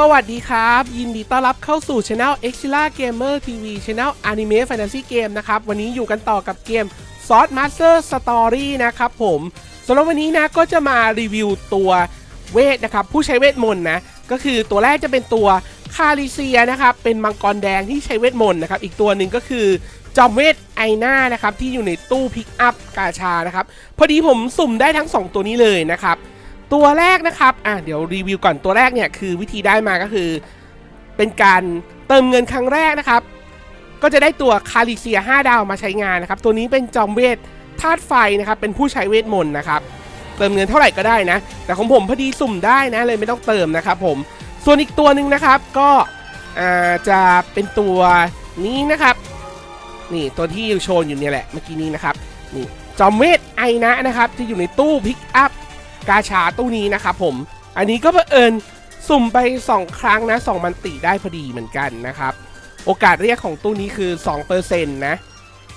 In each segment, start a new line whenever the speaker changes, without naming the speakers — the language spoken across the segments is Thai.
สวัสดีครับ ยินดีต้อนรับเข้าสู่ช anel Exila Gamer TV Channel Anime Fantasy Game นะครับ วันนี้อยู่กันต่อกับเกม Sword Master Story นะครับผมสำหรับวันนี้นะก็จะมารีวิวตัวเวทนะครับ ผู้ใช้เวทมนต์นะ ก็คือตัวแรกจะเป็นตัวคาริเซียนะครับ เป็นมังกรแดงที่ใช้เวทมนต์นะครับ อีกตัวหนึ่งก็คือจอมเวทไอหน้านะครับ ที่อยู่ในตู้พิกอัพกาชานะครับ พอดีผมสุ่มได้ทั้ง 2 ตัวนี้เลยนะครับ ตัวแรกนะครับอะเดี๋ยวรีวิวก่อนตัวแรกเนี่ยคือวิธีได้มาก็คือ เป็นการเติมเงินครั้งแรกนะครับ ก็จะได้ตัวคาริเซีย 5 ดาวมาใช้งานนะครับ ตัวนี้เป็นจอมเวทธาตุไฟนะครับ เป็นผู้ใช้เวทมนต์นะครับ เติมเงินเท่าไหร่ก็ได้นะ แต่ของผมพอดีสุ่มได้นะเลยไม่ต้องเติมนะครับผม ส่วนอีกตัวหนึ่งนะครับก็อ่าจะเป็นตัวนี้นะครับ นี่ตัวที่โชว์อยู่เนี่ยแหละเมื่อกี้นี้นะครับนี่จอมเวทไอนะนะครับจะอยู่ในตู้พิกอัพ กาชาตู้นี้นะครับผม อันนี้ก็เผอิญสุ่มไป 2 ครั้งนะ 2 มันติได้พอดีเหมือนกันนะครับ โอกาสเรียกของตู้นี้คือ 2%นะ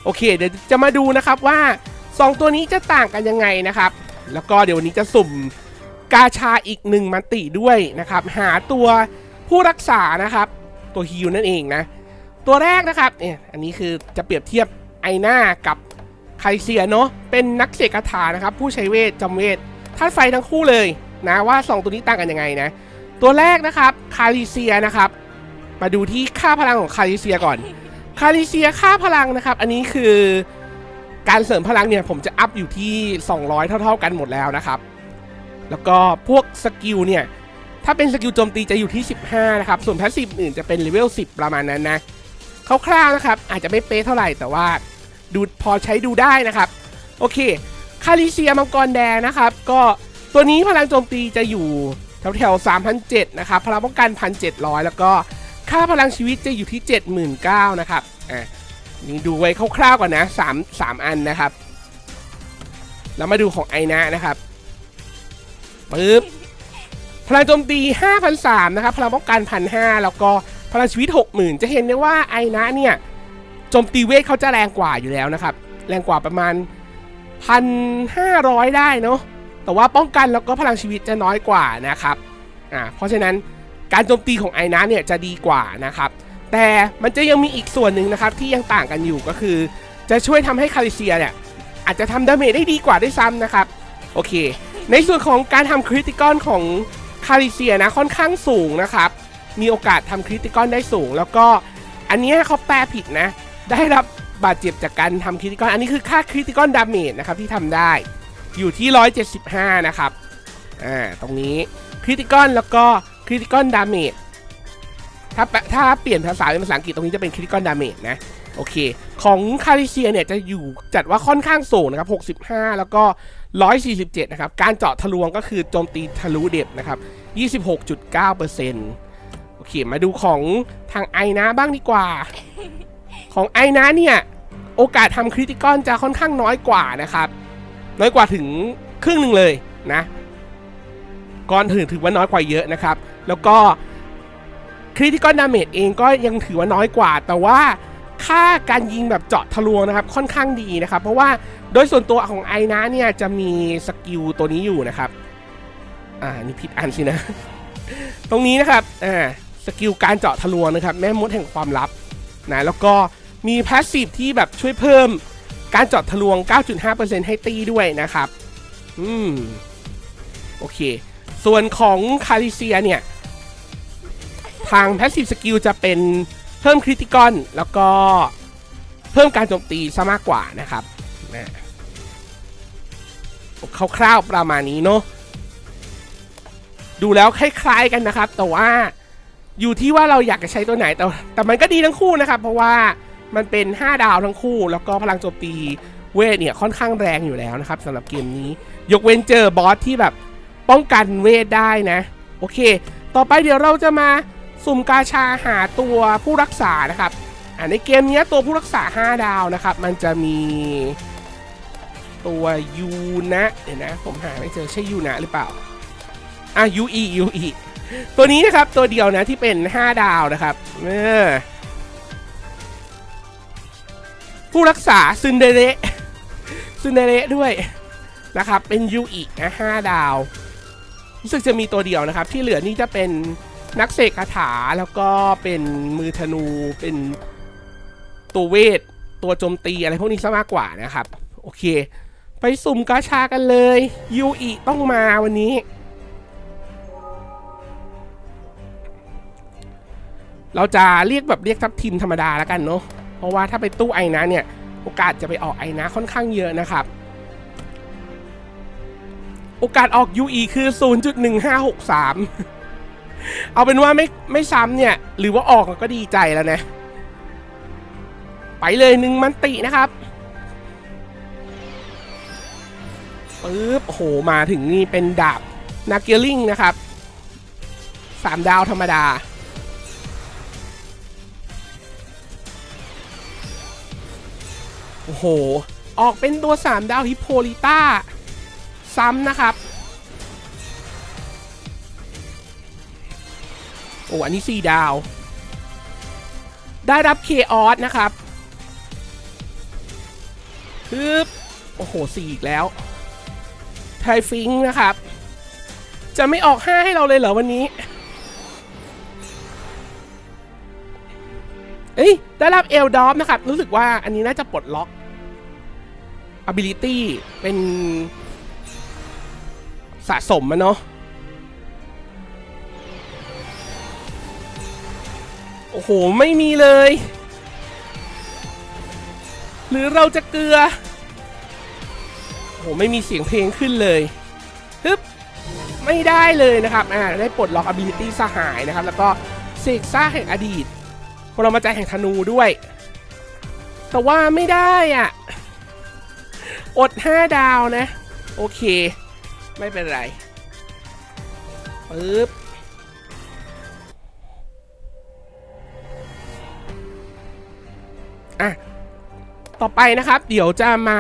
โอเค เดี๋ยวจะมาดูนะครับว่า 2 ตัวนี้จะต่างกันยังไงนะครับ แล้วก็เดี๋ยววันนี้จะสุ่มกาชาอีก1มันติด้วยนะครับ หาตัวผู้รักษานะครับ ตัวฮิวนั่นเองนะ ตัวแรกนะครับเนี่ยอันนี้คือจะเปรียบเทียบไอหน้ากับไคเซียเนาะเป็นนักเสกคาถานะครับ ผู้ใช้เวทจำเวท ธาตุไฟทั้งคู่เลยนะว่า 2 ตัวนี้ต่างกันยังไงนะ ตัวแรกนะครับคาริเซียนะครับ มาดูที่ค่าพลังของคาริเซียก่อน คาริเซียค่าพลังนะครับ อันนี้คือการเสริมพลังเนี่ยผมจะอัพอยู่ที่ 200 เท่า ๆ กันหมดแล้วนะครับ แล้วก็พวกสกิลเนี่ยถ้าเป็นสกิลโจมตีจะอยู่ที่ 15 นะครับ ส่วนแพสซีฟอื่นจะเป็นเลเวล 10 ประมาณนั้นนะคร่าวๆนะครับ อาจจะไม่เป๊ะเท่าไหร่แต่ว่าดูพอใช้ดูได้นะครับ โอเคคาริเซียมังกรแดงนะครับ ก็ตัวนี้พลังโจมตีจะอยู่แถวแถว3,007นะครับ พลังป้องกัน 1,700 แล้วก็ค่าพลังชีวิตจะอยู่ที่ 79,000นะครับ อะนี่ดูไว้คร่าวๆก่อนนะ3 3อันนะครับ แล้วมาดูของไอนะนะครับปึ๊บพลังโจมตี 5,003นะครับ พลังป้องกัน1,500 แล้วก็พลังชีวิต 60,000 จะเห็นได้ว่าไอนะเนี่ย โจมตีเวทเขาจะแรงกว่าอยู่แล้วนะครับ แรงกว่าประมาณ พันห้าร้อยได้เนาะแต่ว่าป้องกันแล้วก็พลังชีวิตจะน้อยกว่านะครับอ่าเพราะฉะนั้นการโจมตีของไอ้นะเนี่ยจะดีกว่านะครับ แต่มันจะยังมีอีกส่วนหนึ่งนะครับที่ยังต่างกันอยู่ก็คือ จะช่วยทำให้คาริเซียเนี่ยอาจจะทำดาเมจได้ดีกว่าด้วยซ้ำนะครับโอเค ในส่วนของการทำคริติคอนของคาริเซียนะค่อนข้างสูงนะครับ มีโอกาสทำคริติคอนได้สูง แล้วก็อันนี้เขาแปลผิดนะ ได้รับ บาดเจ็บจากการทำคริติคอนอันนี้คือค่าคริติคอนดาเมจนะครับที่ทำได้อยู่ที่ 175 นะครับ อ่า ตรงนี้คริติคอนแล้วก็คริติคอนดาเมจถ้าถ้าเปลี่ยนภาษาเป็นภาษาอังกฤษตรงนี้จะเป็นคริติคอนดาเมจนะ โอเค ของคาริเซียเนี่ยจะอยู่จัดว่าค่อนข้างสูงนะครับ 65 แล้วก็ 147 นะครับ การเจาะทะลวงก็คือโจมตีทะลุเด็บนะครับ 26.9%โอเค มาดูของทางไอนะบ้างดีกว่า ของไอนะเนี่ย โอกาสทำคริติคอนจะค่อนข้างน้อยกว่านะครับ น้อยกว่าถึงครึ่งหนึ่งเลยนะก่อนถือถือว่าน้อยกว่าเยอะนะครับ แล้วก็คริติคอนดาเมจเองก็ยังถือว่าน้อยกว่า แต่ว่าค่าการยิงแบบเจาะทะลวงนะครับค่อนข้างดีนะครับ เพราะว่าโดยส่วนตัวของไอนะเนี่ยจะมีสกิลตัวนี้อยู่นะครับ อ่านี่ผิดอันสินะ ตรงนี้นะครับอ่าสกิลการเจาะทะลวงนะครับ แม่มดแห่งความลับนะแล้วก็ มีพาสซีฟที่แบบช่วยเพิ่มการเจาะทะลวง 9.5%ให้ตีด้วยนะครับ อืม โอเค ส่วนของคาริเซียเนี่ย ทางพาสซีฟสกิลจะเป็นเพิ่มคริติคอนแล้วก็เพิ่มการโจมตีซะมากกว่านะครับนะคร่าวๆประมาณนี้เนาะดูแล้วคล้ายๆกันนะครับ แต่ว่าอยู่ที่ว่าเราอยากจะใช้ตัวไหนแต่แต่มันก็ดีทั้งคู่นะครับ เพราะว่า มันเป็น 5 ดาวทั้งคู่ แล้วก็พลังโจมตีเวทเนี่ยค่อนข้างแรงอยู่แล้วนะครับสำหรับเกมนี้ ยกเว้นเจอบอสที่แบบป้องกันเวทได้นะ โอเค ต่อไปเดี๋ยวเราจะมาสุ่มกาชาหาตัวผู้รักษานะครับอ่าในเกมนี้ตัวผู้รักษา 5 ดาวนะครับ มันจะมีตัวยูนะเดี๋ยวนะ ผมหาไม่เจอใช่ยูนะหรือเปล่าอะยูอียูอีตัวนี้นะครับตัวเดียวนะที่เป็น 5 ดาวนะครับเออ ผู้รักษาซึนเดเรซึนเดเรด้วยนะครับ เป็นยูอีนะ5ดาว รู้สึกจะมีตัวเดียวนะครับ ที่เหลือนี่จะเป็นนักเสกคาถาแล้วก็เป็นมือธนูเป็นตัวเวท ตัวโจมตีอะไรพวกนี้ซะมากกว่านะครับ โอเค ไปสุ่มกาชากันเลยยูอิต้องมาวันนี้ เราจะเรียกแบบเรียกทัพทีมธรรมดาแล้วกันเนาะ เพราะว่าถ้าไปตู้ไอ้นะเนี่ยโอกาสจะไปออกไอ้นะค่อนข้างเยอะนะครับ โอกาสออก UE คือ 0.1563 เอาเป็นว่าไม่ไม่ซ้ำเนี่ย หรือว่าออกก็ดีใจแล้วนะ ไปเลยหนึ่งมันตินะครับปึ๊บโหมาถึงนี่เป็นดาบนาเกลิงนะครับสามดาวธรรมดา โอ้โห ออกเป็นตัว 3 ดาวฮิปโปลิต้า ซ้ำนะครับ โอ้อันนี้ 4 ดาว ได้รับเคออสนะครับฮึบโอ้โห 4 อีกแล้ว ไทฟิงนะครับ จะไม่ออก 5 ให้เราเลยเหรอวันนี้ เอ้ยได้รับเอลดอฟนะครับ รู้สึกว่าอันนี้น่าจะปลดล็อก ability เป็นสะสมมันเนาะโอ้โห ไม่มีเลย หรือเราจะเกลือ โอ้โห ไม่มีเสียงเพลงขึ้นเลยฮึบไม่ได้เลยนะครับ อ่า ได้ปลดล็อก ability สหายนะครับ แล้วก็เสกซ่าแห่งอดีตปรมาจายแห่งธนูด้วย แต่ว่าไม่ได้อะ อด 5 ดาวนะ โอเค ไม่เป็นไรปึ๊บอะ ต่อไปนะครับ เดี๋ยวจะมา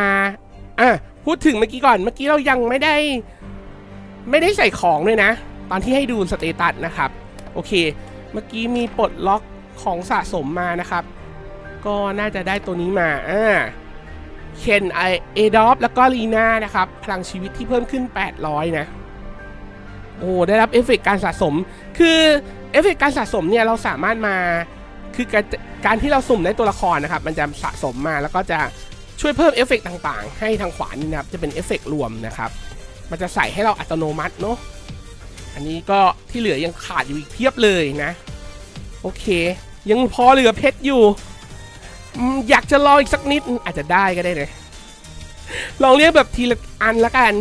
อะ พูดถึงเมื่อกี้ก่อน เมื่อกี้เรายังไม่ได้ ไม่ได้ใส่ของเลยนะ ตอนที่ให้ดูสเตตัสนะครับ โอเค เมื่อกี้มีปลดล็อกของสะสมมานะครับ ก็น่าจะได้ตัวนี้มา อ่า เคนไอเอดอฟแล้วก็ลีน่านะครับ พลังชีวิตที่เพิ่มขึ้น 800 นะ โอ้ได้รับเอฟเฟกต์การสะสม คือเอฟเฟกต์การสะสมเนี่ยเราสามารถมาคือการการที่เราสุ่มได้ตัวละครนะครับ มันจะสะสมมาแล้วก็จะช่วยเพิ่มเอฟเฟกต์ต่างๆ ให้ทางขวานี่นะครับ จะเป็นเอฟเฟกต์รวมนะครับ มันจะใส่ให้เราอัตโนมัติเนาะอันนี้ก็ที่เหลือยังขาดอยู่อีกเพียบเลยนะ โอเค ยังพอเหลือเพชรอยู่ อยากจะรออีกสักนิดอาจจะได้ก็ได้เลยลองเรียกแบบทีละอันละกัน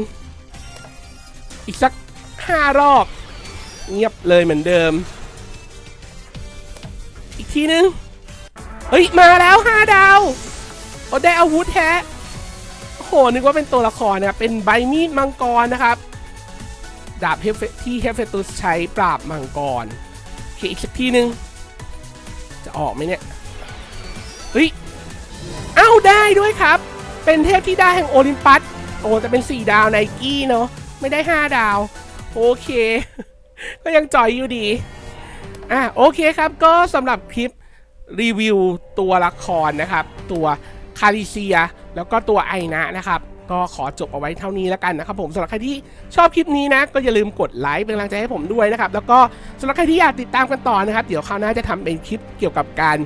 อีกสักห้ารอบ เงียบเลยเหมือนเดิม อีกทีนึง เฮ้ย มาแล้วห้าดาวโอ้ได้อาวุธแท้โอ้โหนึกว่าเป็นตัวละครนะเป็นใบมีดมังกรนะครับ ดาบเฮฟที่เฮฟเฟตุสใช้ปราบมังกรโอเคอีกสักทีนึง จะออกไหมเนี่ย เฮ้ยเอ้าได้ด้วยครับ เป็นเทพที่ได้แห่งโอลิมปัส โอ้จะเป็น 4 ดาวไนกี้เนาะไม่ได้ 5 ดาว โอเค ก็ยังจ่อยอยู่ดี อะโอเคครับ ก็สำหรับคลิปรีวิวตัวละครนะครับ ตัวคาริเซีย แล้วก็ตัวไอนะนะครับ ก็ขอจบเอาไว้เท่านี้แล้วกันนะครับผมสำหรับใครที่ชอบคลิปนี้นะ ก็อย่าลืมกดไลค์เป็นกำลังใจให้ผมด้วยนะครับ แล้วก็สำหรับใครที่อยากติดตามกันต่อนะครับ เดี๋ยวคราวหน้าจะทำเป็นคลิปเกี่ยวกับการ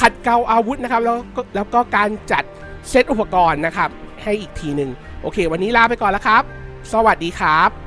ขัดเกลาอาวุธนะครับแล้วก็แล้วก็การจัดเซตอุปกรณ์นะครับ ให้อีกทีหนึ่งโอเค วันนี้ลาไปก่อนแล้วครับ สวัสดีครับ